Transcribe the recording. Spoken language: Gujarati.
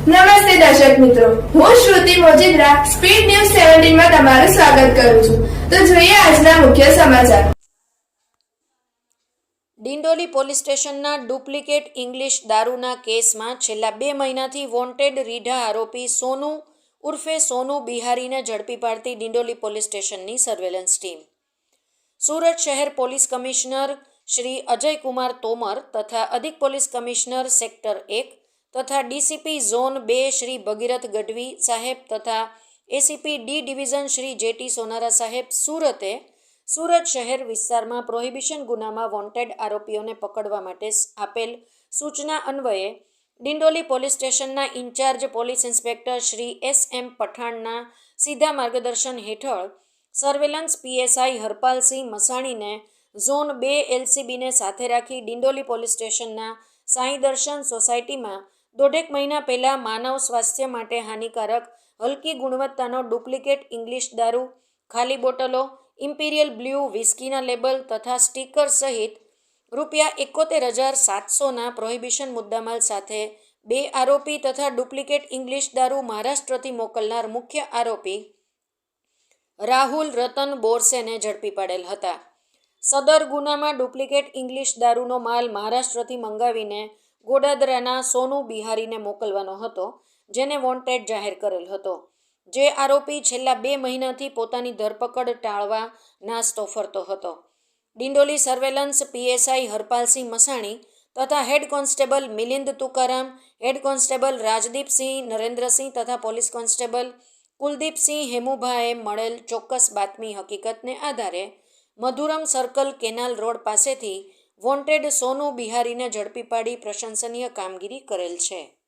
નમસ્તે દર્શક મિત્રો. હું શ્રુતિ મોજીદ્રા, સ્પીડ ન્યૂઝ સેવન્ટીનમાં તમારું સ્વાગત કરું છું. તો જોઈએ આજના મુખ્ય સમાચાર. ડિંડોલી પોલીસ સ્ટેશનના ડુપ્લિકેટ ઇંગ્લિશ દારૂના કેસમાં છેલ્લા બે મહિનાથી વોન્ટેડ રીઢા આરોપી સોનુ ઉર્ફે સોનુ બિહારીને ઝડપી પાડતી ડિંડોલી પોલીસ સ્ટેશનની સર્વેલન્સ ટીમ. સુરત શહેર પોલીસ કમિશનર શ્રી અજયકુમાર તોમર તથા અધિક પોલીસ કમિશનર સેક્ટર એક તથા ડીસીપી ઝોન બે શ્રી ભગીરથ ગઢવી સાહેબ તથા ACP D division Shri JT Sonara સાહેબ સુરતે સુરત શહેર વિસ્તારમાં પ્રોહિબિશન ગુનામાં વોન્ટેડ આરોપીઓને પકડવા માટે આપેલ સૂચના અન્વયે ડિંડોલી પોલીસ સ્ટેશનના incharge police inspector Shri S M પઠાણના સીધા માર્ગદર્શન હેઠળ સર્વેલન્સ પીએસઆઈ હરપાલસિંહ મસાણીને ઝોન બે એલસીબીને સાથે રાખી ડિંડોલી પોલીસ સ્ટેશનના સાંઈ દર્શન સોસાયટીમાં દોઢેક મહિના પહેલાં માનવ સ્વાસ્થ્ય માટે હાનિકારક, હલકી ગુણવત્તાનો ડુપ્લિકેટ ઇંગ્લિશ દારૂ, ખાલી બોટલો, ઇમ્પિરિયલ બ્લ્યુ વિસ્કીના લેબલ તથા સ્ટીકર સહિત રૂપિયા એકોતેર હજાર સાતસોના પ્રોહિબિશન મુદ્દામાલ સાથે બે આરોપી તથા ડુપ્લિકેટ ઇંગ્લિશ દારૂ મહારાષ્ટ્રથી મોકલનાર મુખ્ય આરોપી રાહુલ રતન બોરસેને ઝડપી પાડેલ હતા. સદર ગુનામાં ડુપ્લિકેટ ઇંગ્લિશ દારૂનો માલ મહારાષ્ટ્રથી મંગાવીને ગોડાદરાના સોનુ બિહારીને મોકલવાનો હતો, જેને વોન્ટેડ જાહેર કરેલ હતો. જે આરોપી છેલ્લા બે મહિનાથી પોતાની ધરપકડ ટાળવા નાસ્તો ફરતો હતો. ડિંડોલી સર્વેલન્સ પીએસઆઈ હરપાલસિંહ મસાણી તથા head constable Milind Tukaram, head constable Rajdeepsinh Narendrasinh તથા પોલીસ કોન્સ્ટેબલ કુલદીપસિંહ હેમુભાએ મળેલ ચોક્કસ બાતમી હકીકતને આધારે મધુરમ સર્કલ કેનાલ રોડ પાસેથી વોન્ટેડ સોનુ બિહારીને ઝડપી પાડી પ્રશંસનીય કામગીરી કરેલ છે.